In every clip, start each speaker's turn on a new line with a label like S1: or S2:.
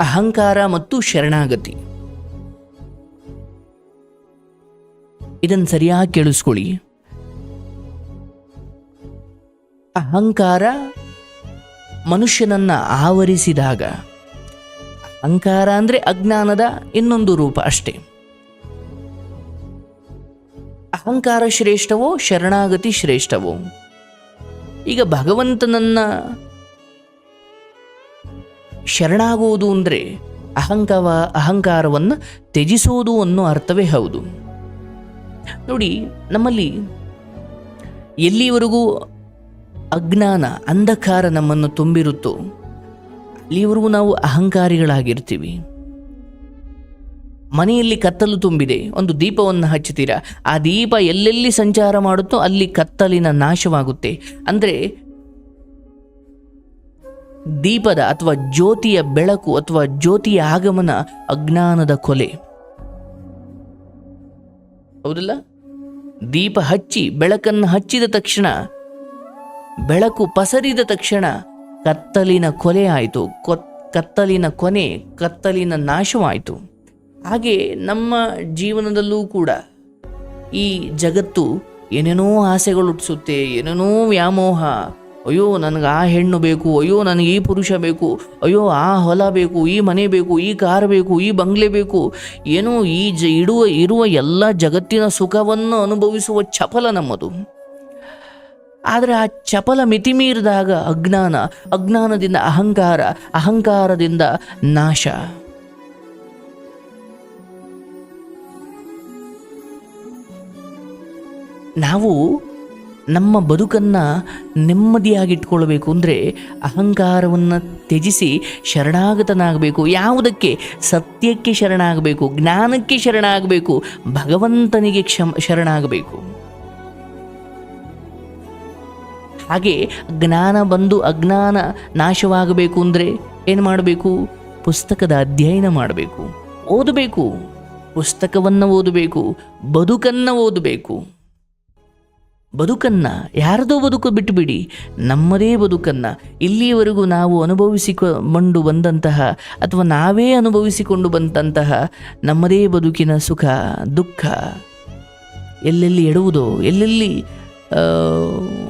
S1: ಅಹಂಕಾರ ಮತ್ತು ಶರಣಾಗತಿ. ಇದನ್ನು ಸರಿಯಾಗಿ ಕೇಳಿಸ್ಕೊಳ್ಳಿ. ಅಹಂಕಾರ ಮನುಷ್ಯನನ್ನ ಆವರಿಸಿದಾಗ, ಅಹಂಕಾರ ಅಂದರೆ ಅಜ್ಞಾನದ ಇನ್ನೊಂದು ರೂಪ ಅಷ್ಟೇ. ಅಹಂಕಾರ ಶ್ರೇಷ್ಠವೋ, ಶರಣಾಗತಿ ಶ್ರೇಷ್ಠವೋ? ಈಗ ಭಗವಂತನನ್ನ ಶರಣಾಗುವುದು ಅಂದರೆ ಅಹಂಕವ ಅಹಂಕಾರವನ್ನು ತ್ಯಜಿಸುವುದು ಅನ್ನೋ ಅರ್ಥವೇ ಹೌದು. ನೋಡಿ, ನಮ್ಮಲ್ಲಿ ಎಲ್ಲಿವರೆಗೂ ಅಜ್ಞಾನ, ಅಂಧಕಾರ ನಮ್ಮನ್ನು ತುಂಬಿರುತ್ತೋ, ಅಲ್ಲಿವರೆಗೂ ನಾವು ಅಹಂಕಾರಿಗಳಾಗಿರ್ತೀವಿ. ಮನೆಯಲ್ಲಿ ಕತ್ತಲು ತುಂಬಿದೆ, ಒಂದು ದೀಪವನ್ನು ಹಚ್ಚುತ್ತೀರಾ? ಆ ದೀಪ ಎಲ್ಲೆಲ್ಲಿ ಸಂಚಾರ ಮಾಡುತ್ತೋ ಅಲ್ಲಿ ಕತ್ತಲಿನ ನಾಶವಾಗುತ್ತೆ. ಅಂದರೆ ದೀಪದ ಅಥವಾ ಜ್ಯೋತಿಯ ಬೆಳಕು ಅಥವಾ ಜ್ಯೋತಿಯ ಆಗಮನ ಅಜ್ಞಾನದ ಕೊಲೆ. ಹೌದಲ್ಲ? ದೀಪ ಹಚ್ಚಿ ಬೆಳಕನ್ನು ಹಚ್ಚಿದ ತಕ್ಷಣ, ಬೆಳಕು ಪಸರಿದ ತಕ್ಷಣ ಕತ್ತಲಿನ ಕೊಲೆ ಆಯಿತು. ಕತ್ತಲಿನ ಕೊನೆ, ಕತ್ತಲಿನ ನಾಶವಾಯಿತು. ಹಾಗೆ ನಮ್ಮ ಜೀವನದಲ್ಲೂ ಕೂಡ ಈ ಜಗತ್ತು ಏನೇನೋ ಆಸೆಗಳು ಹುಟ್ಟಿಸುತ್ತೆ ಏನೇನೋ ವ್ಯಾಮೋಹ ಅಯ್ಯೋ, ನನಗೆ ಆ ಹೆಣ್ಣು ಬೇಕು, ಅಯ್ಯೋ, ನನಗೆ ಈ ಪುರುಷ ಬೇಕು, ಅಯ್ಯೋ, ಆ ಹೊಲ ಬೇಕು, ಈ ಮನೆ ಬೇಕು, ಈ ಕಾರ್ ಬೇಕು, ಈ ಬಂಗ್ಲೆ ಬೇಕು. ಏನೋ ಈ ಜ, ಇಡುವ, ಇರುವ ಎಲ್ಲ ಜಗತ್ತಿನ ಸುಖವನ್ನು ಅನುಭವಿಸುವ ಚಪಲ ನಮ್ಮದು. ಆದರೆ ಆ ಚಪಲ ಮಿತಿಮೀರಿದಾಗ ಅಜ್ಞಾನ, ಅಜ್ಞಾನದಿಂದ ಅಹಂಕಾರ, ಅಹಂಕಾರದಿಂದ ನಾಶ. ನಾವು ನಮ್ಮ ಬದುಕನ್ನು ನೆಮ್ಮದಿಯಾಗಿಟ್ಕೊಳ್ಬೇಕು ಅಂದರೆ ಅಹಂಕಾರವನ್ನು ತ್ಯಜಿಸಿ ಶರಣಾಗತನಾಗಬೇಕು. ಯಾವುದಕ್ಕೆ? ಸತ್ಯಕ್ಕೆ ಶರಣಾಗಬೇಕು, ಜ್ಞಾನಕ್ಕೆ ಶರಣಾಗಬೇಕು, ಭಗವಂತನಿಗೆ ಕ್ಷಮ, ಶರಣಾಗಬೇಕು. ಹಾಗೆ ಜ್ಞಾನ ಬಂದು ಅಜ್ಞಾನ ನಾಶವಾಗಬೇಕು ಅಂದರೆ ಏನು ಮಾಡಬೇಕು? ಪುಸ್ತಕದ ಅಧ್ಯಯನ ಮಾಡಬೇಕು. ಓದಬೇಕು. ಪುಸ್ತಕವನ್ನು ಓದಬೇಕು, ಬದುಕನ್ನು ಓದಬೇಕು. ಬದುಕನ್ನು ಯಾರದೋ ಬದುಕು ಬಿಟ್ಟುಬಿಡಿ ನಮ್ಮದೇ ಬದುಕನ್ನು ಇಲ್ಲಿಯವರೆಗೂ ನಾವು ಅನುಭವಿಸಿಕೊಂಡು ಬಂದಂತಹ ಅಥವಾ ನಾವೇ ಅನುಭವಿಸಿಕೊಂಡು ಬಂದಂತಹ ನಮ್ಮದೇ ಬದುಕಿನ ಸುಖ, ದುಃಖ ಎಲ್ಲೆಲ್ಲಿ ಎಡುವುದೋ, ಎಲ್ಲೆಲ್ಲಿ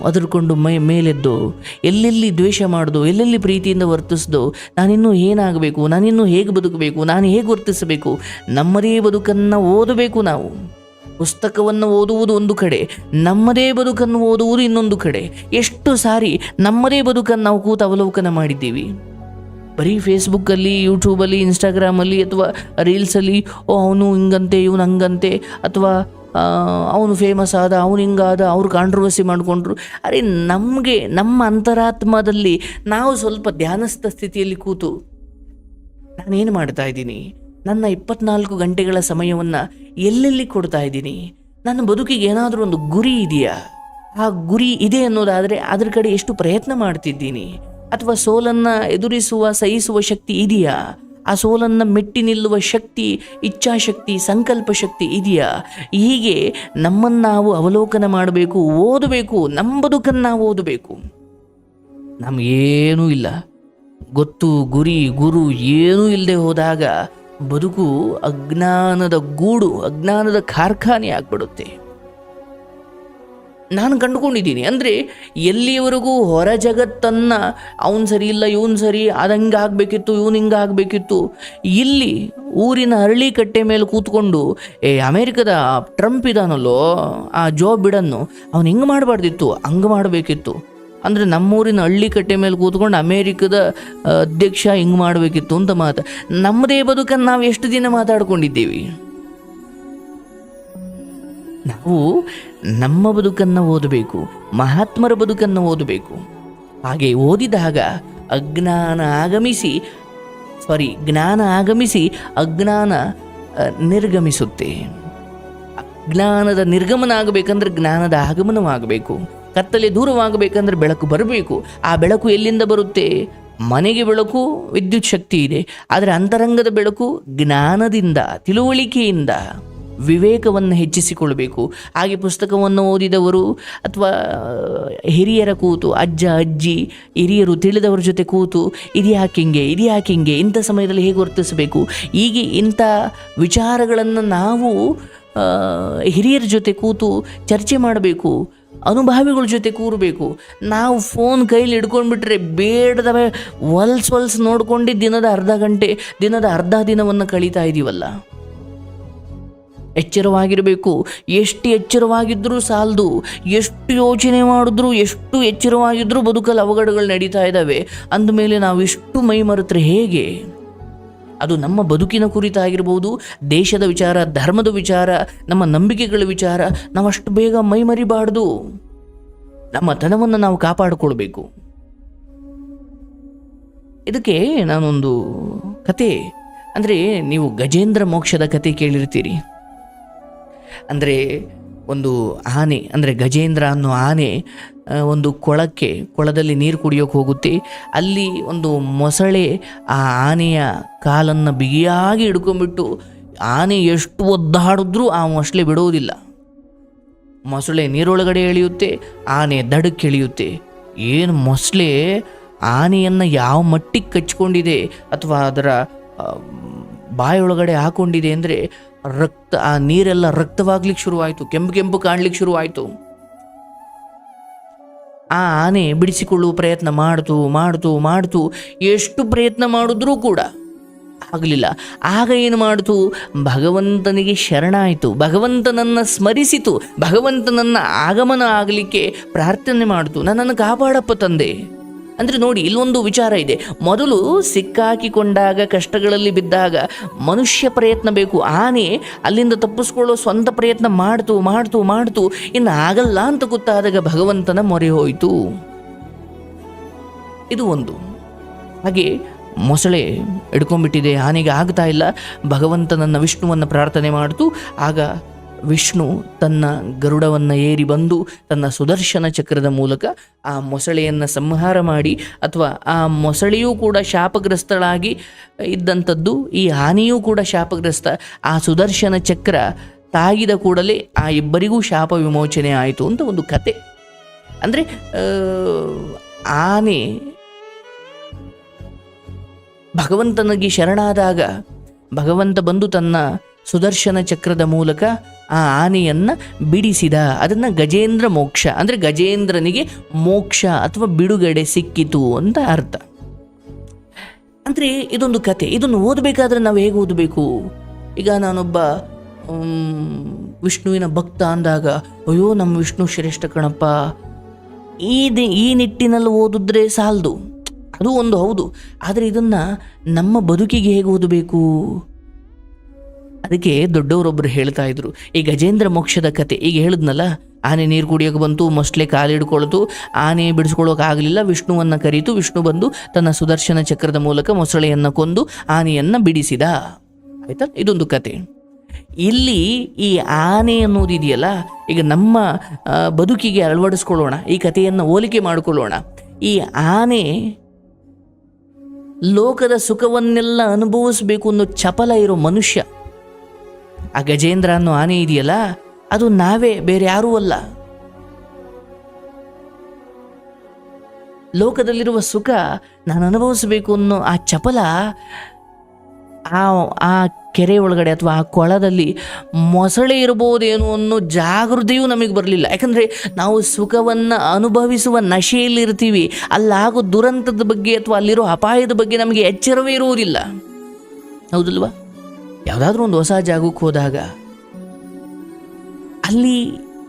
S1: ಅದರ್ಕೊಂಡು ಮೈ, ಮೇಲೆದ್ದು, ಎಲ್ಲೆಲ್ಲಿ ದ್ವೇಷ ಮಾಡೋದು, ಎಲ್ಲೆಲ್ಲಿ ಪ್ರೀತಿಯಿಂದ ವರ್ತಿಸ್ದು, ನಾನಿನ್ನೂ ಏನಾಗಬೇಕು, ನಾನಿನ್ನೂ ಹೇಗೆ ಬದುಕಬೇಕು, ನಾನು ಹೇಗೆ ವರ್ತಿಸಬೇಕು, ನಮ್ಮದೇ ಬದುಕನ್ನು ಓದಬೇಕು ನಾವು. ಪುಸ್ತಕವನ್ನು ಓದುವುದು ಒಂದು ಕಡೆ, ನಮ್ಮದೇ ಬದುಕನ್ನು ಓದುವುದು ಇನ್ನೊಂದು ಕಡೆ. ಎಷ್ಟು ಸಾರಿ ನಮ್ಮದೇ ಬದುಕನ್ನು ನಾವು ಕೂತು ಅವಲೋಕನ ಮಾಡಿದ್ದೀವಿ. ಬರೀ ಫೇಸ್ಬುಕ್ಕಲ್ಲಿ ಯೂಟ್ಯೂಬಲ್ಲಿ ಇನ್ಸ್ಟಾಗ್ರಾಮಲ್ಲಿ ಅಥವಾ ರೀಲ್ಸಲ್ಲಿ ಓ, ಅವನು ಹಿಂಗಂತೆ, ಇವನು ಹಂಗಂತೆ, ಅಥವಾ ಅವನು ಫೇಮಸ್ ಆದ, ಅವನು ಹಿಂಗಾದ, ಅವ್ರು ಕಾಂಟ್ರವರ್ಸಿ ಮಾಡಿಕೊಂಡ್ರು. ಅರೆ, ನಮಗೆ, ನಮ್ಮ ಅಂತರಾತ್ಮದಲ್ಲಿ ನಾವು ಸ್ವಲ್ಪ ಧ್ಯಾನಸ್ಥ ಸ್ಥಿತಿಯಲ್ಲಿ ಕೂತು ನಾನೇನು ಮಾಡ್ತಾ ಇದ್ದೀನಿ? ನನ್ನ ಇಪ್ಪತ್ನಾಲ್ಕು ಗಂಟೆಗಳ ಸಮಯವನ್ನು ಎಲ್ಲೆಲ್ಲಿ ಕೊಡ್ತಾ ಇದ್ದೀನಿ? ನನ್ನ ಬದುಕಿಗೆ ಏನಾದರೂ ಒಂದು ಗುರಿ ಇದೆಯಾ? ಆ ಗುರಿ ಇದೆ ಅನ್ನೋದಾದರೆ ಅದರ ಕಡೆ ಎಷ್ಟು ಪ್ರಯತ್ನ ಮಾಡ್ತಿದ್ದೀನಿ? ಅಥವಾ ಸೋಲನ್ನು ಎದುರಿಸುವ, ಸಹಿಸುವ ಶಕ್ತಿ ಇದೆಯಾ? ಆ ಸೋಲನ್ನು ಮೆಟ್ಟಿ ನಿಲ್ಲುವ ಶಕ್ತಿ, ಇಚ್ಛಾಶಕ್ತಿ, ಸಂಕಲ್ಪ ಶಕ್ತಿ ಇದೆಯಾ? ಹೀಗೆ ನಮ್ಮನ್ನು ನಾವು ಅವಲೋಕನ ಮಾಡಬೇಕು, ಓದಬೇಕು ನಮ್ಮ ಬದುಕನ್ನು ನಾವು ಓದಬೇಕು. ನಮಗೇನೂ ಇಲ್ಲ. ಗೊತ್ತು, ಗುರಿ, ಗುರು ಏನೂ ಇಲ್ಲದೆ ಹೋದಾಗ ಬದುಕು ಅಜ್ಞಾನದ ಗೂಡು, ಅಜ್ಞಾನದ ಕಾರ್ಖಾನೆ ಆಗ್ಬಿಡುತ್ತೆ. ನಾನು ಕಂಡುಕೊಂಡಿದ್ದೀನಿ. ಅಂದರೆ ಎಲ್ಲಿಯವರೆಗೂ ಹೊರ ಜಗತ್ತನ್ನು ಅವನು ಸರಿ ಇಲ್ಲ, ಇವನು ಸರಿ ಅದಂಗೆ ಆಗಬೇಕಿತ್ತು, ಇವನು ಹಿಂಗೆ ಆಗಬೇಕಿತ್ತು, ಇಲ್ಲಿ ಊರಿನ ಹಳ್ಳಿ ಕಟ್ಟೆ ಮೇಲೆ ಕೂತ್ಕೊಂಡು, ಏ, ಅಮೇರಿಕದ ಟ್ರಂಪ್ ಇದಾನಲ್ಲೋ, ಆ ಜೋ ಬಿಡನ್ನು, ಅವನು ಹಿಂಗೆ ಮಾಡಬಾರ್ದಿತ್ತು, ಹಂಗೆ ಮಾಡಬೇಕಿತ್ತು. ಅಂದರೆ ನಮ್ಮೂರಿನ ಹಳ್ಳಿ ಕಟ್ಟೆ ಮೇಲೆ ಕೂತ್ಕೊಂಡು ಅಮೇರಿಕದ ಅಧ್ಯಕ್ಷ ಹಿಂಗೆ ಮಾಡಬೇಕಿತ್ತು ಅಂತ ಮಾತು. ನಮ್ಮದೇ ಬದುಕನ್ನು ನಾವು ಎಷ್ಟು ದಿನ ಮಾತಾಡ್ಕೊಂಡಿದ್ದೀವಿ? ನಾವು ನಮ್ಮ ಬದುಕನ್ನು ಓದಬೇಕು, ಮಹಾತ್ಮರ ಬದುಕನ್ನು ಓದಬೇಕು. ಹಾಗೆ ಓದಿದಾಗ ಅಜ್ಞಾನ ಆಗಮಿಸಿ ಸಾರಿ ಜ್ಞಾನ ಆಗಮಿಸಿ ಅಜ್ಞಾನ ನಿರ್ಗಮಿಸುತ್ತೆ. ಅಜ್ಞಾನದ ನಿರ್ಗಮನ ಆಗಬೇಕಂದ್ರೆ ಜ್ಞಾನದ ಆಗಮನವಾಗಬೇಕು. ಕತ್ತಲೆ ದೂರವಾಗಬೇಕಂದ್ರೆ ಬೆಳಕು ಬರಬೇಕು. ಆ ಬೆಳಕು ಎಲ್ಲಿಂದ ಬರುತ್ತೆ? ಮನೆಗೆ ಬೆಳಕು, ವಿದ್ಯುತ್ ಶಕ್ತಿ ಇದೆ. ಆದರೆ ಅಂತರಂಗದ ಬೆಳಕು ಜ್ಞಾನದಿಂದ, ತಿಳುವಳಿಕೆಯಿಂದ ವಿವೇಕವನ್ನು ಹೆಚ್ಚಿಸಿಕೊಳ್ಬೇಕು ಹಾಗೆ ಪುಸ್ತಕವನ್ನು ಓದಿದವರು ಅಥವಾ ಹಿರಿಯರ ಕೂತು, ಅಜ್ಜ, ಅಜ್ಜಿ, ಹಿರಿಯರು ತಿಳಿದವರ ಜೊತೆ ಕೂತು, ಇದು ಯಾಕೆ ಹಿಂಗೆ ಇದು ಇಂಥ ಸಮಯದಲ್ಲಿ ಹೇಗೆ ವರ್ತಿಸಬೇಕು? ಹೀಗೆ ಇಂಥ ವಿಚಾರಗಳನ್ನು ನಾವು ಹಿರಿಯರ ಜೊತೆ ಕೂತು ಚರ್ಚೆ ಮಾಡಬೇಕು. ಅನುಭಾವಿಗಳ ಜೊತೆ ಕೂರಬೇಕು. ನಾವು ಫೋನ್ ಕೈಲಿ ಹಿಡ್ಕೊಂಡ್ಬಿಟ್ರೆ ಬೇಡದ ಹೊಲ್ಸ್ ಹೊಲ್ಸ್ ನೋಡ್ಕೊಂಡು ದಿನದ ಅರ್ಧ ಗಂಟೆ, ದಿನದ ಅರ್ಧ ದಿನವನ್ನು ಕಳೀತಾ ಇದ್ದೀವಲ್ಲ ಎಚ್ಚರವಾಗಿರಬೇಕು. ಎಷ್ಟು ಎಚ್ಚರವಾಗಿದ್ದರೂ ಸಾಲದು. ಎಷ್ಟು ಯೋಚನೆ ಮಾಡಿದ್ರೂ, ಎಷ್ಟು ಎಚ್ಚರವಾಗಿದ್ದರೂ ಬದುಕಲ್ಲಿ ಅವಘಡಗಳು ನಡೀತಾ ಇದ್ದಾವೆ. ಅಂದಮೇಲೆ ನಾವು ಇಷ್ಟು ಮೈ ಮರೆತರೆ ಹೇಗೆ? ಅದು ನಮ್ಮ ಬದುಕಿನ ಕುರಿತಾಗಿರ್ಬೋದು ದೇಶದ ವಿಚಾರ, ಧರ್ಮದ ವಿಚಾರ, ನಮ್ಮ ನಂಬಿಕೆಗಳ ವಿಚಾರ ನಾವು ಅಷ್ಟು ಬೇಗ ಮೈ ಮರಿಬಾರ್ದು ನಮ್ಮ ತನವನ್ನು ನಾವು ಕಾಪಾಡಿಕೊಳ್ಬೇಕು. ಇದಕ್ಕೆ ನಾನೊಂದು ಕತೆ. ಅಂದರೆ ನೀವು ಗಜೇಂದ್ರ ಮೋಕ್ಷದ ಕತೆ ಕೇಳಿರ್ತೀರಿ. ಅಂದರೆ ಒಂದು ಆನೆ, ಅಂದರೆ ಗಜೇಂದ್ರ ಅನ್ನೋ ಆನೆ ಒಂದು ಕೊಳಕ್ಕೆ, ಕೊಳದಲ್ಲಿ ನೀರು ಕುಡಿಯೋಕೆ ಹೋಗುತ್ತೆ. ಅಲ್ಲಿ ಒಂದು ಮೊಸಳೆ ಆ ಆನೆಯ ಕಾಲನ್ನು ಬಿಗಿಯಾಗಿ ಹಿಡ್ಕೊಂಡ್ಬಿಟ್ಟು ಆನೆ ಎಷ್ಟು ಒದ್ದಾಡಿದ್ರೂ ಆ ಮೊಸಳೆ ಬಿಡೋದಿಲ್ಲ. ಮೊಸಳೆ ನೀರೊಳಗಡೆ ಎಳೆಯುತ್ತೆ, ಆನೆ ದಡಕ್ಕೆ ಎಳೆಯುತ್ತೆ. ಏನು ಮೊಸಳೆ ಆನೆಯನ್ನು ಯಾವ ಮಟ್ಟಿಗೆ ಕಚ್ಕೊಂಡಿದೆ ಅಥವಾ ಅದರ ಬಾಯೊಳಗಡೆ ಹಾಕೊಂಡಿದೆ ಅಂದರೆ ರಕ್ತ, ಆ ನೀರೆಲ್ಲ ರಕ್ತವಾಗ್ಲಿಕ್ಕೆ ಶುರುವಾಯಿತು, ಕೆಂಪು ಕೆಂಪು ಕಾಣಲಿಕ್ಕೆ ಶುರುವಾಯಿತು. ಆ ಆನೆ ಬಿಡಿಸಿಕೊಳ್ಳುವ ಪ್ರಯತ್ನ ಮಾಡ್ತು ಮಾಡ್ತು ಮಾಡ್ತು. ಎಷ್ಟು ಪ್ರಯತ್ನ ಮಾಡಿದ್ರೂ ಕೂಡ ಆಗಲಿಲ್ಲ. ಆಗ ಏನು ಮಾಡಿತು? ಭಗವಂತನಿಗೆ ಶರಣಾಯಿತು. ಭಗವಂತನನ್ನು ಸ್ಮರಿಸಿತು. ಭಗವಂತನನ್ನ ಆಗಮನ ಆಗಲಿಕ್ಕೆ ಪ್ರಾರ್ಥನೆ ಮಾಡಿತು. ನನ್ನನ್ನು ಕಾಪಾಡಪ್ಪ ತಂದೆ. ಅಂದರೆ ನೋಡಿ, ಇಲ್ಲೊಂದು ವಿಚಾರ ಇದೆ. ಮೊದಲು ಸಿಕ್ಕಾಕಿಕೊಂಡಾಗ, ಕಷ್ಟಗಳಲ್ಲಿ ಬಿದ್ದಾಗ ಮನುಷ್ಯ ಪ್ರಯತ್ನ ಬೇಕು. ಆನೆ ಅಲ್ಲಿಂದ ತಪ್ಪಿಸ್ಕೊಳ್ಳೋ ಸ್ವಂತ ಪ್ರಯತ್ನ ಮಾಡ್ತು ಮಾಡ್ತು ಮಾಡ್ತು. ಇನ್ನು ಆಗಲ್ಲ ಅಂತ ಗೊತ್ತಾದಾಗ ಭಗವಂತನ ಮೊರೆ ಹೋಯಿತು. ಇದು ಒಂದು. ಹಾಗೆ ಮೊಸಳೆ ಹಿಡ್ಕೊಂಡ್ಬಿಟ್ಟಿದೆ. ಆನೆಗೆ ಆಗ್ತಾ ಇಲ್ಲ. ಭಗವಂತನನ್ನ ವಿಷ್ಣುವನ್ನು ಪ್ರಾರ್ಥನೆ ಮಾಡ್ತು. ಆಗ ವಿಷ್ಣು ತನ್ನ ಗರುಡವನ್ನು ಏರಿ ಬಂದು ತನ್ನ ಸುದರ್ಶನ ಚಕ್ರದ ಮೂಲಕ ಆ ಮೊಸಳೆಯನ್ನು ಸಂಹಾರ ಮಾಡಿ ಅಥವಾ ಆ ಮೊಸಳೆಯೂ ಕೂಡ ಶಾಪಗ್ರಸ್ತಳಾಗಿ ಇದ್ದಂಥದ್ದು, ಈ ಆನೆಯೂ ಕೂಡ ಶಾಪಗ್ರಸ್ತ. ಆ ಸುದರ್ಶನ ಚಕ್ರ ತಾಗಿದ ಕೂಡಲೇ ಆ ಇಬ್ಬರಿಗೂ ಶಾಪ ವಿಮೋಚನೆ ಆಯಿತು ಅಂತ ಒಂದು ಕತೆ. ಅಂದರೆ ಆನೆ ಭಗವಂತನಿಗೆ ಶರಣಾದಾಗ ಭಗವಂತ ಬಂದು ತನ್ನ ಸುದರ್ಶನ ಚಕ್ರದ ಮೂಲಕ ಆ ಆನೆಯನ್ನು ಬಿಡಿಸಿದ. ಅದನ್ನು ಗಜೇಂದ್ರ ಮೋಕ್ಷ, ಅಂದರೆ ಗಜೇಂದ್ರನಿಗೆ ಮೋಕ್ಷ ಅಥವಾ ಬಿಡುಗಡೆ ಸಿಕ್ಕಿತು ಅಂತ ಅರ್ಥ. ಅಂದರೆ ಇದೊಂದು ಕತೆ, ಇದನ್ನು ಓದಬೇಕಾದ್ರೆ ನಾವು ಹೇಗೆ ಓದಬೇಕು? ಈಗ ನಾನೊಬ್ಬ ವಿಷ್ಣುವಿನ ಭಕ್ತ ಅಂದಾಗ, ಅಯ್ಯೋ, ನಮ್ಮ ವಿಷ್ಣು ಶ್ರೇಷ್ಠ ಕಣಪ್ಪ. ಈ ಈ ನಿಟ್ಟಿನಲ್ಲಿ ಓದಿದ್ರೆ ಸಾಲದು. ಅದು ಒಂದು ಹೌದು. ಆದರೆ ಇದನ್ನು ನಮ್ಮ ಬದುಕಿಗೆ ಹೇಗೆ ಓದಬೇಕು? ಅದಕ್ಕೆ ದೊಡ್ಡವರೊಬ್ಬರು ಹೇಳ್ತಾ ಇದ್ರು, ಈ ಗಜೇಂದ್ರ ಮೋಕ್ಷದ ಕತೆ ಈಗ ಹೇಳಿದ್ನಲ್ಲ, ಆನೆ ನೀರು ಕುಡಿಯೋಕೆ ಬಂತು ಮೊಸಳೆ ಕಾಲಿಡ್ಕೊಳ್ತು ಆನೆ ಬಿಡಿಸ್ಕೊಳ್ಳೋಕೆ ಆಗಲಿಲ್ಲ, ವಿಷ್ಣುವನ್ನು ಕರೀತು, ವಿಷ್ಣು ಬಂದು ತನ್ನ ಸುದರ್ಶನ ಚಕ್ರದ ಮೂಲಕ ಮೊಸಳೆಯನ್ನು ಕೊಂದು ಆನೆಯನ್ನು ಬಿಡಿಸಿದ. ಆಯ್ತಾ? ಇದೊಂದು ಕತೆ. ಇಲ್ಲಿ ಈ ಆನೆ ಅನ್ನೋದಿದೆಯಲ್ಲ ಈಗ ನಮ್ಮ ಬದುಕಿಗೆ ಅಳವಡಿಸ್ಕೊಳ್ಳೋಣ, ಈ ಕಥೆಯನ್ನು ಹೋಲಿಕೆ ಮಾಡಿಕೊಳ್ಳೋಣ. ಈ ಆನೆ ಲೋಕದ ಸುಖವನ್ನೆಲ್ಲ ಅನುಭವಿಸಬೇಕು ಅನ್ನೋ ಚಪಲ ಇರೋ ಮನುಷ್ಯ. ಆ ಗಜೇಂದ್ರ ಅನ್ನೋ ಆನೆ ಇದೆಯಲ್ಲ, ಅದು ನಾವೇ, ಬೇರೆ ಯಾರೂ ಅಲ್ಲ. ಲೋಕದಲ್ಲಿರುವ ಸುಖ ನಾನು ಅನುಭವಿಸಬೇಕು ಅನ್ನೋ ಆ ಚಪಲ ಆ ಆ ಕೆರೆ ಒಳಗಡೆ ಅಥವಾ ಆ ಕೊಳದಲ್ಲಿ ಮೊಸಳೆ ಇರ್ಬೋದೇನೋ ಅನ್ನೋ ಜಾಗೃತಿಯೂ ನಮಗೆ ಬರಲಿಲ್ಲ. ಯಾಕಂದರೆ ನಾವು ಸುಖವನ್ನು ಅನುಭವಿಸುವ ನಶೆಯಲ್ಲಿರ್ತೀವಿ ಅಲ್ಲಾಗೋ ದುರಂತದ ಬಗ್ಗೆ ಅಥವಾ ಅಲ್ಲಿರೋ ಅಪಾಯದ ಬಗ್ಗೆ ನಮಗೆ ಎಚ್ಚರವೇ ಇರುವುದಿಲ್ಲ. ಹೌದಲ್ವಾ? ಯಾವುದಾದ್ರೂ ಒಂದು ಹೊಸ ಜಾಗಕ್ಕೆ ಹೋದಾಗ ಅಲ್ಲಿ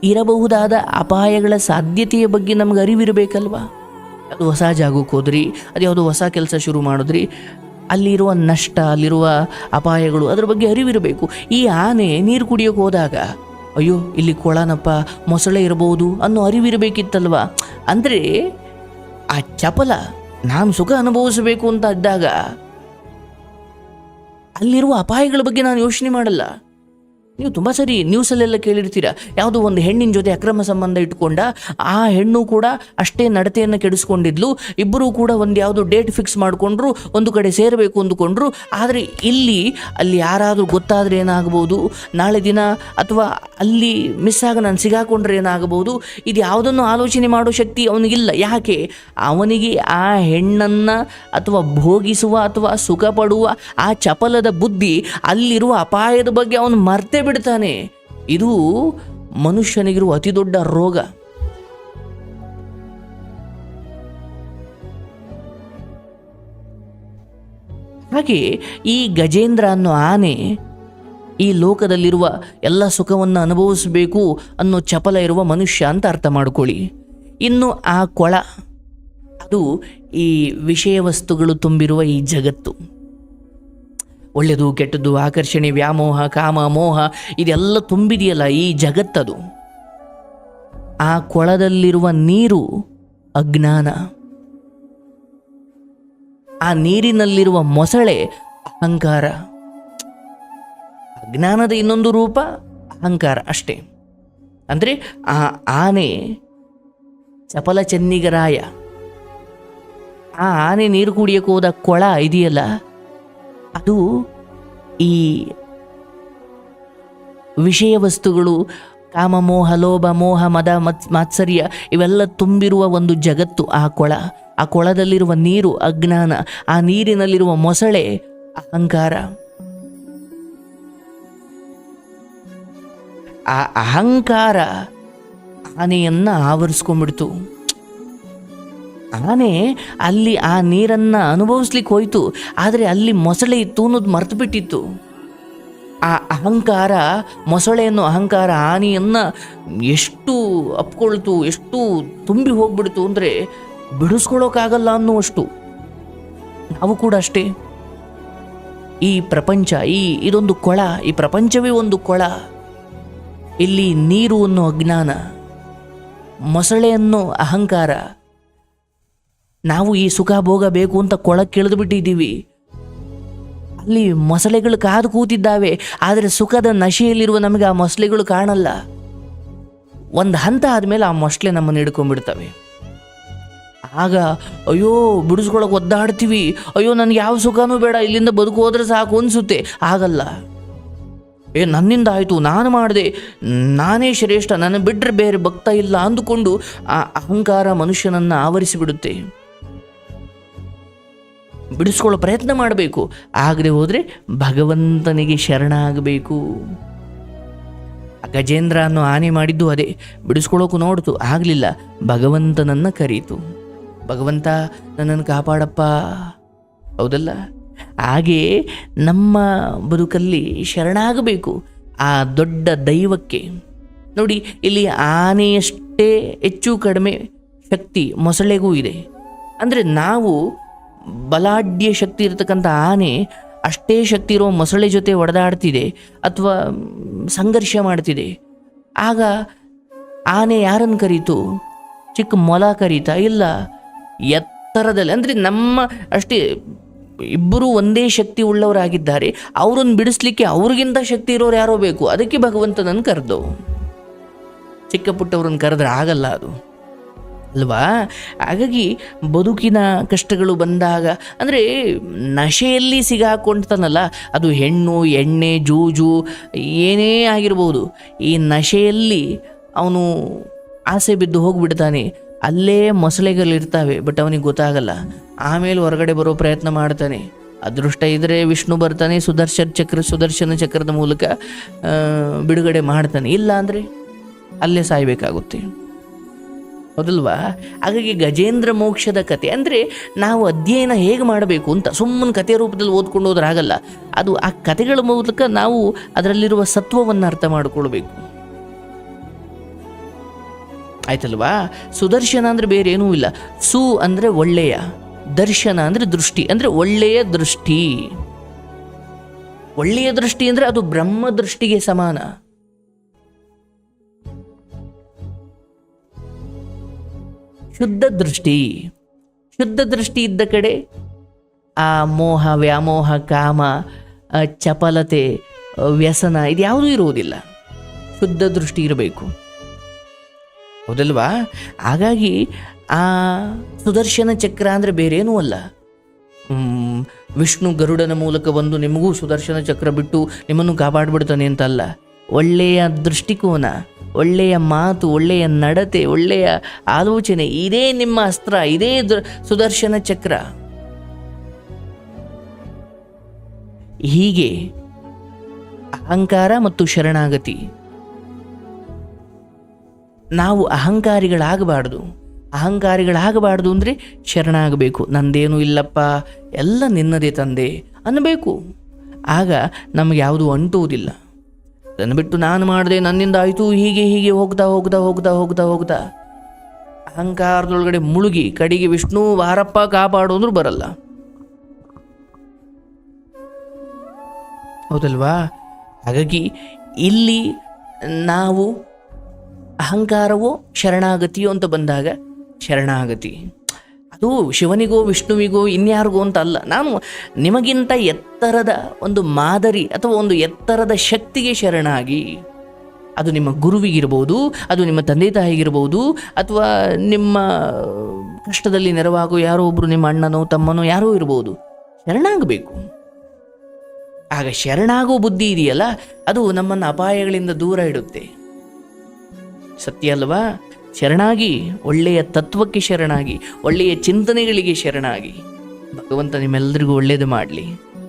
S1: ಇರಬಹುದಾದ ಅಪಾಯಗಳ ಸಾಧ್ಯತೆಯ ಬಗ್ಗೆ ನಮ್ಗೆ ಅರಿವಿರಬೇಕಲ್ವಾ? ಅದು ಹೊಸ ಜಾಗಕ್ಕೆ ಹೋದ್ರಿ, ಅದು ಯಾವುದೋ ಹೊಸ ಕೆಲಸ ಶುರು ಮಾಡಿದ್ರಿ, ಅಲ್ಲಿರುವ ನಷ್ಟ, ಅಲ್ಲಿರುವ ಅಪಾಯಗಳು, ಅದ್ರ ಬಗ್ಗೆ ಅರಿವಿರಬೇಕು. ಈ ಆನೆ ನೀರು ಕುಡಿಯೋಕೆ ಹೋದಾಗ, ಅಯ್ಯೋ, ಇಲ್ಲಿ ಕೊಳನಪ್ಪ, ಮೊಸಳೆ ಇರಬಹುದು ಅನ್ನೋ ಅರಿವಿರಬೇಕಿತ್ತಲ್ವ? ಅಂದರೆ ಆ ಚಪಲ ನಾನು ಸುಖ ಅನುಭವಿಸಬೇಕು ಅಂತ ಇದ್ದಾಗ ಅಲ್ಲಿರುವ ಅಪಾಯಗಳ ಬಗ್ಗೆ ನಾನು ಯೋಚನೆ ಮಾಡಲ್ಲ. ನೀವು ತುಂಬ ಸರಿ ನ್ಯೂಸಲ್ಲೆಲ್ಲ ಕೇಳಿರ್ತೀರ. ಯಾವುದೋ ಒಂದು ಹೆಣ್ಣಿನ ಜೊತೆ ಅಕ್ರಮ ಸಂಬಂಧ ಇಟ್ಕೊಂಡ, ಆ ಹೆಣ್ಣು ಕೂಡ ಅಷ್ಟೇ ನಡತೆಯನ್ನು ಕೆಡಿಸ್ಕೊಂಡಿದ್ಲು. ಇಬ್ಬರೂ ಕೂಡ ಒಂದು ಯಾವುದೋ ಡೇಟ್ ಫಿಕ್ಸ್ ಮಾಡಿಕೊಂಡ್ರು, ಒಂದು ಕಡೆ ಸೇರಬೇಕು ಅಂದುಕೊಂಡ್ರು. ಆದರೆ ಇಲ್ಲಿ, ಅಲ್ಲಿ ಯಾರಾದರೂ ಗೊತ್ತಾದರೆ ಏನಾಗ್ಬೋದು? ನಾಳೆ ದಿನ ಅಥವಾ ಅಲ್ಲಿ ಮಿಸ್ ಆಗ ನಾನು ಸಿಗಾಕೊಂಡ್ರೆ ಏನಾಗಬಹುದು ಇದು ಯಾವುದನ್ನು ಆಲೋಚನೆ ಮಾಡೋ ಶಕ್ತಿ ಅವನಿಗಿಲ್ಲ. ಯಾಕೆ? ಅವನಿಗೆ ಆ ಹೆಣ್ಣನ್ನು ಅಥವಾ ಭೋಗಿಸುವ ಅಥವಾ ಸುಖ ಪಡುವ ಆ ಚಪಲದ ಬುದ್ಧಿ, ಅಲ್ಲಿರುವ ಅಪಾಯದ ಬಗ್ಗೆ ಅವನು ಮರ್ತೇ ಬಿಡ್ತಾನೆ ಇದು ಮನುಷ್ಯನಿಗಿರುವ ಅತಿ ದೊಡ್ಡ ರೋಗ. ಹಾಗೆ ಈ ಗಜೇಂದ್ರ ಅನ್ನೋ ಆನೆ ಈ ಲೋಕದಲ್ಲಿರುವ ಎಲ್ಲ ಸುಖವನ್ನು ಅನುಭವಿಸಬೇಕು ಅನ್ನೋ ಚಪಲ ಇರುವ ಮನುಷ್ಯ ಅಂತ ಅರ್ಥ ಮಾಡ್ಕೊಳ್ಳಿ. ಇನ್ನು ಆ ಕೊಳ, ಅದು ಈ ವಿಷಯ ವಸ್ತುಗಳು ತುಂಬಿರುವ ಈ ಜಗತ್ತು. ಒಳ್ಳೆಯದು ಕೆಟ್ಟದ್ದು ಆಕರ್ಷಣೆ, ವ್ಯಾಮೋಹ, ಕಾಮ, ಮೋಹ, ಇದೆಲ್ಲ ತುಂಬಿದೆಯಲ್ಲ ಈ ಜಗತ್ತದು. ಆ ಕೊಳದಲ್ಲಿರುವ ನೀರು ಅಜ್ಞಾನ. ಆ ನೀರಿನಲ್ಲಿರುವ ಮೊಸಳೆ ಅಹಂಕಾರ. ಅಜ್ಞಾನದ ಇನ್ನೊಂದು ರೂಪ ಅಹಂಕಾರ ಅಷ್ಟೇ. ಅಂದರೆ ಆ ಆನೆ ಚಪಲ ಚೆನ್ನಿಗರಾಯ ಆ ಆನೆ ನೀರು ಕುಡಿಯಕ್ಕೆ ಹೋದ ಕೊಳ ಇದೆಯಲ್ಲ ಅದು ಈ ವಿಷಯ ವಸ್ತುಗಳು ಕಾಮ, ಮೋಹ, ಲೋಭ, ಮೋಹ, ಮದ, ಮತ್, ಮಾತ್ಸರ್ಯ ಇವೆಲ್ಲ ತುಂಬಿರುವ ಒಂದು ಜಗತ್ತು. ಆ ಕೊಳ, ಆ ಕೊಳದಲ್ಲಿರುವ ನೀರು, ಅಜ್ಞಾನ, ಆ ನೀರಿನಲ್ಲಿರುವ ಮೊಸಳೆ, ಅಹಂಕಾರ. ಆ ಅಹಂಕಾರ ಆನೆಯನ್ನು ಆವರಿಸ್ಕೊಂಡ್ಬಿಡ್ತು. ಆನೆ ಅಲ್ಲಿ ಆ ನೀರನ್ನು ಅನುಭವಿಸ್ಲಿಕ್ಕೆ ಹೋಯ್ತು. ಆದರೆ ಅಲ್ಲಿ ಮೊಸಳೆ ಇತ್ತು ಅನ್ನೋದು ಮರೆತು ಬಿಟ್ಟಿತ್ತು ಆ ಅಹಂಕಾರ ಮೊಸಳೆಯನ್ನು ಅಹಂಕಾರ, ಆನೆಯನ್ನು ಎಷ್ಟು ಅಪ್ಕೊಳ್ತು, ಎಷ್ಟು ತುಂಬಿ ಹೋಗ್ಬಿಡ್ತು ಅಂದರೆ ಬಿಡಿಸ್ಕೊಳ್ಳೋಕ್ಕಾಗಲ್ಲ ಅನ್ನುವಷ್ಟು. ನಾವು ಕೂಡ ಅಷ್ಟೇ. ಈ ಪ್ರಪಂಚ, ಈ ಇದೊಂದು ಕೊಳ, ಈ ಪ್ರಪಂಚವೇ ಒಂದು ಕೊಳ. ಇಲ್ಲಿ ನೀರು ಅನ್ನೋ ಅಜ್ಞಾನ ಮೊಸಳೆಯನ್ನು ಅಹಂಕಾರ. ನಾವು ಈ ಸುಖ ಭೋಗ ಬೇಕು ಅಂತ ಕೊಳಕ್ಕಿಳಿದು ಬಿಟ್ಟಿದ್ದೀವಿ. ಅಲ್ಲಿ ಮೊಸಳೆಗಳು ಕಾದು ಕೂತಿದ್ದಾವೆ. ಆದರೆ ಸುಖದ ನಶೆಯಲ್ಲಿರುವ ನಮಗೆ ಆ ಮೊಸಳೆಗಳು ಕಾಣಲ್ಲ. ಒಂದು ಹಂತ ಆದಮೇಲೆ ಆ ಮೊಸಳೆ ನಮ್ಮನ್ನು ಹಿಡ್ಕೊಂಡ್ಬಿಡ್ತವೆ. ಆಗ, ಅಯ್ಯೋ ಬಿಡಿಸ್ಕೊಳಕ್ಕೆ ಒದ್ದಾಡ್ತೀವಿ. ಅಯ್ಯೋ, ನನಗೆ ಯಾವ ಸುಖನೂ ಬೇಡ, ಇಲ್ಲಿಂದ ಬದುಕು ಹೋದ್ರೆ ಸಾಕು ಅನಿಸುತ್ತೆ. ಆಗಲ್ಲ. ಏ, ನನ್ನಿಂದ ಆಯಿತು, ನಾನು ಮಾಡಿದೆ. ನಾನೇ ಶ್ರೇಷ್ಠ, ನನ್ನ ಬಿಟ್ಟರೆ ಬೇರೆ ಭಕ್ತ ಇಲ್ಲ ಅಂದುಕೊಂಡು ಆ ಅಹಂಕಾರ ಮನುಷ್ಯನನ್ನು ಆವರಿಸಿಬಿಡುತ್ತೆ. ಬಿಡಿಸ್ಕೊಳ್ಳೋ ಪ್ರಯತ್ನ ಮಾಡಬೇಕು. ಆಗದೆ ಹೋದರೆ ಭಗವಂತನಿಗೆ ಶರಣ ಆಗಬೇಕು ಗಜೇಂದ್ರ ಅನ್ನೋ ಆನೆ ಮಾಡಿದ್ದು ಅದೇ. ಬಿಡಿಸ್ಕೊಳ್ಳೋಕು ನೋಡ್ತು, ಆಗಲಿಲ್ಲ. ಭಗವಂತನನ್ನು ಕರೀತು. ಭಗವಂತ ನನ್ನನ್ನು ಕಾಪಾಡಪ್ಪ. ಹೌದಲ್ಲ? ಹಾಗೆ ನಮ್ಮ ಬದುಕಲ್ಲಿ ಶರಣಾಗಬೇಕು ಆ ದೊಡ್ಡ ದೈವಕ್ಕೆ. ನೋಡಿ, ಇಲ್ಲಿ ಆನೆಯಷ್ಟೇ ಹೆಚ್ಚು ಕಡಿಮೆ ಶಕ್ತಿ ಮೊಸಳೆಗೂ ಇದೆ. ಅಂದರೆ ನಾವು ಬಲಾಢ್ಯ ಶಕ್ತಿ ಇರತಕ್ಕಂಥ ಆನೆ ಅಷ್ಟೇ ಶಕ್ತಿ ಇರೋ ಮೊಸಳೆ ಜೊತೆ ಒಡೆದಾಡ್ತಿದೆ ಅಥವಾ ಸಂಘರ್ಷ ಮಾಡ್ತಿದೆ. ಆಗ ಆನೆ ಯಾರನ್ನು ಕರೀತು? ಚಿಕ್ಕ ಮೊಲ ಕರೀತಾ? ಇಲ್ಲ. ಎತ್ತರದಲ್ಲಿ ಅಂದರೆ ನಮ್ಮ ಅಷ್ಟೇ ಇಬ್ಬರು ಒಂದೇ ಶಕ್ತಿ ಉಳ್ಳವರಾಗಿದ್ದಾರೆ. ಅವರನ್ನು ಬಿಡಿಸ್ಲಿಕ್ಕೆ ಅವ್ರಿಗಿಂತ ಶಕ್ತಿ ಇರೋರು ಯಾರೋ ಬೇಕು. ಅದಕ್ಕೆ ಭಗವಂತನನ್ನು ಕರೆದು ಚಿಕ್ಕ ಪುಟ್ಟವ್ರನ್ನ ಕರೆದ್ರೆ ಆಗಲ್ಲ ಅದು. ಅಲ್ವಾ? ಹಾಗಾಗಿ ಬದುಕಿನ ಕಷ್ಟಗಳು ಬಂದಾಗ, ಅಂದರೆ ನಶೆಯಲ್ಲಿ ಸಿಗಾಕೊಂಡ್ತಾನಲ್ಲ, ಅದು ಹೆಣ್ಣು, ಎಣ್ಣೆ, ಜೂಜು, ಏನೇ ಆಗಿರ್ಬೋದು, ಈ ನಶೆಯಲ್ಲಿ ಅವನು ಆಸೆ ಬಿದ್ದು ಹೋಗಿಬಿಡ್ತಾನೆ. ಅಲ್ಲೇ ಮೊಸಳೆಗಳಿರ್ತಾವೆ, ಬಟ್ ಅವನಿಗೆ ಗೊತ್ತಾಗಲ್ಲ. ಆಮೇಲೆ ಹೊರಗಡೆ ಬರೋ ಪ್ರಯತ್ನ ಮಾಡ್ತಾನೆ. ಅದೃಷ್ಟ ಇದ್ದರೆ ವಿಷ್ಣು ಬರ್ತಾನೆ, ಸುದರ್ಶನ ಚಕ್ರ, ಸುದರ್ಶನ ಚಕ್ರದ ಮೂಲಕ ಬಿಡುಗಡೆ ಮಾಡ್ತಾನೆ. ಇಲ್ಲ ಅಂದರೆ ಅಲ್ಲೇ ಸಾಯಬೇಕಾಗುತ್ತೆ. ಹೌದಲ್ವಾ? ಹಾಗಾಗಿ ಗಜೇಂದ್ರ ಮೋಕ್ಷದ ಕತೆ ಅಂದರೆ ನಾವು ಅಧ್ಯಯನ ಹೇಗೆ ಮಾಡಬೇಕು ಅಂತ ಸುಮ್ಮನೆ ಕಥೆ ರೂಪದಲ್ಲಿ ಓದ್ಕೊಂಡು ಹೋದ್ರೆ ಅದು ಆ ಕಥೆಗಳ ಮೂಲಕ ನಾವು ಅದರಲ್ಲಿರುವ ಸತ್ವವನ್ನು ಅರ್ಥ ಮಾಡಿಕೊಳ್ಬೇಕು. ಆಯ್ತಲ್ವಾ? ಸುದರ್ಶನ ಅಂದರೆ ಬೇರೆ ಏನೂ ಇಲ್ಲ. ಸು ಅಂದರೆ ಒಳ್ಳೆಯ, ದರ್ಶನ ಅಂದರೆ ದೃಷ್ಟಿ, ಅಂದರೆ ಒಳ್ಳೆಯ ದೃಷ್ಟಿ. ಒಳ್ಳೆಯ ದೃಷ್ಟಿ ಅಂದರೆ ಅದು ಬ್ರಹ್ಮ ದೃಷ್ಟಿಗೆ ಸಮಾನ. ಶುದ್ಧ ದೃಷ್ಟಿ. ಶುದ್ಧ ದೃಷ್ಟಿ ಇದ್ದ ಕಡೆ ಆ ಮೋಹ, ವ್ಯಾಮೋಹ, ಕಾಮ ಚಪಲತೆ, ವ್ಯಸನ ವ್ಯಸನ ಇದ್ಯಾವುದೂ ಇರುವುದಿಲ್ಲ. ಶುದ್ಧ ದೃಷ್ಟಿ ಇರಬೇಕು. ಹೌದಲ್ವಾ? ಹಾಗಾಗಿ ಆ ಸುದರ್ಶನ ಚಕ್ರ ಅಂದರೆ ಬೇರೇನೂ ಅಲ್ಲ. ವಿಷ್ಣು ಗರುಡನ ಮೂಲಕ ಬಂದು ನಿಮಗೂ ಸುದರ್ಶನ ಚಕ್ರ ಬಿಟ್ಟು ನಿಮ್ಮನ್ನು ಕಾಪಾಡಿಬಿಡ್ತಾನೆ ಅಂತಲ್ಲ. ಒಳ್ಳೆಯ ದೃಷ್ಟಿಕೋನ. ಒಳ್ಳೆಯ ಮಾತು, ಒಳ್ಳೆಯ ನಡತೆ, ಒಳ್ಳೆಯ ಆಲೋಚನೆ, ಇದೇ ನಿಮ್ಮ ಅಸ್ತ್ರ, ಇದೇ ದ್ರ- ಸುದರ್ಶನ ಚಕ್ರ. ಹೀಗೆ ಅಹಂಕಾರ ಮತ್ತು ಶರಣಾಗತಿ. ನಾವು ಅಹಂಕಾರಿಗಳಾಗಬಾರ್ದು. ಅಹಂಕಾರಿಗಳಾಗಬಾರ್ದು ಅಂದರೆ ಶರಣಾಗಬೇಕು. ನಂದೇನು ಇಲ್ಲಪ್ಪ, ಎಲ್ಲ ನಿನ್ನದೇ ತಂದೆ ಅನ್ನಬೇಕು. ಆಗ ನಮಗೆ ಯಾವುದು ಅಂಟುವುದಿಲ್ಲ. ಅದನ್ನು ಬಿಟ್ಟು ನಾನು ಮಾಡಿದೆ ನನ್ನಿಂದ ಆಯಿತು ಹೀಗೆ ಹೀಗೆ ಹೋಗ್ತಾ ಹೋಗ್ತಾ ಹೋಗ್ತಾ ಹೋಗ್ತಾ ಹೋಗ್ತಾ. ಅಹಂಕಾರದೊಳಗಡೆ ಮುಳುಗಿ ಕಡೆಗೆ ವಿಷ್ಣು ವಾರಪ್ಪ ಕಾಪಾಡು ಅಂದ್ರೂ ಬರಲ್ಲ. ಹೌದಲ್ವಾ? ಹಾಗಾಗಿ ಇಲ್ಲಿ ನಾವು ಅಹಂಕಾರವೋ ಶರಣಾಗತಿಯೋ ಅಂತ ಬಂದಾಗ ಶರಣಾಗತಿ. ಅದು ಶಿವನಿಗೋ ವಿಷ್ಣುವಿಗೋ ಇನ್ಯಾರಿಗೋ ಅಂತ ಅಲ್ಲ ನಾನು ನಿಮಗಿಂತ ಎತ್ತರದ ಒಂದು ಮಾದರಿ ಅಥವಾ ಒಂದು ಎತ್ತರದ ಶಕ್ತಿಗೆ ಶರಣಾಗಿ. ಅದು ನಿಮ್ಮ ಗುರುವಿಗಿರ್ಬೋದು, ಅದು ನಿಮ್ಮ ತಂದೆ ತಾಯಿಗಿರ್ಬೋದು, ಅಥವಾ ನಿಮ್ಮ ಕಷ್ಟದಲ್ಲಿ ನೆರವಾಗೋ ಯಾರೋ ಒಬ್ಬರು ನಿಮ್ಮ ಅಣ್ಣನೋ ತಮ್ಮನೋ ಯಾರೋ ಇರ್ಬೋದು. ಶರಣಾಗಬೇಕು. ಆಗ ಶರಣಾಗೋ ಬುದ್ಧಿ ಇದೆಯಲ್ಲ, ಅದು ನಮ್ಮನ್ನು ಅಪಾಯಗಳಿಂದ ದೂರ ಇಡುತ್ತೆ. ಸತ್ಯ ಅಲ್ವಾ? ಶರಣಾಗಿ ಒಳ್ಳೆಯ ತತ್ವಕ್ಕೆ ಶರಣಾಗಿ ಒಳ್ಳೆಯ ಚಿಂತನೆಗಳಿಗೆ ಶರಣಾಗಿ. ಭಗವಂತ ನಿಮ್ಮೆಲ್ಲರಿಗೂ ಒಳ್ಳೆಯದು ಮಾಡಲಿ.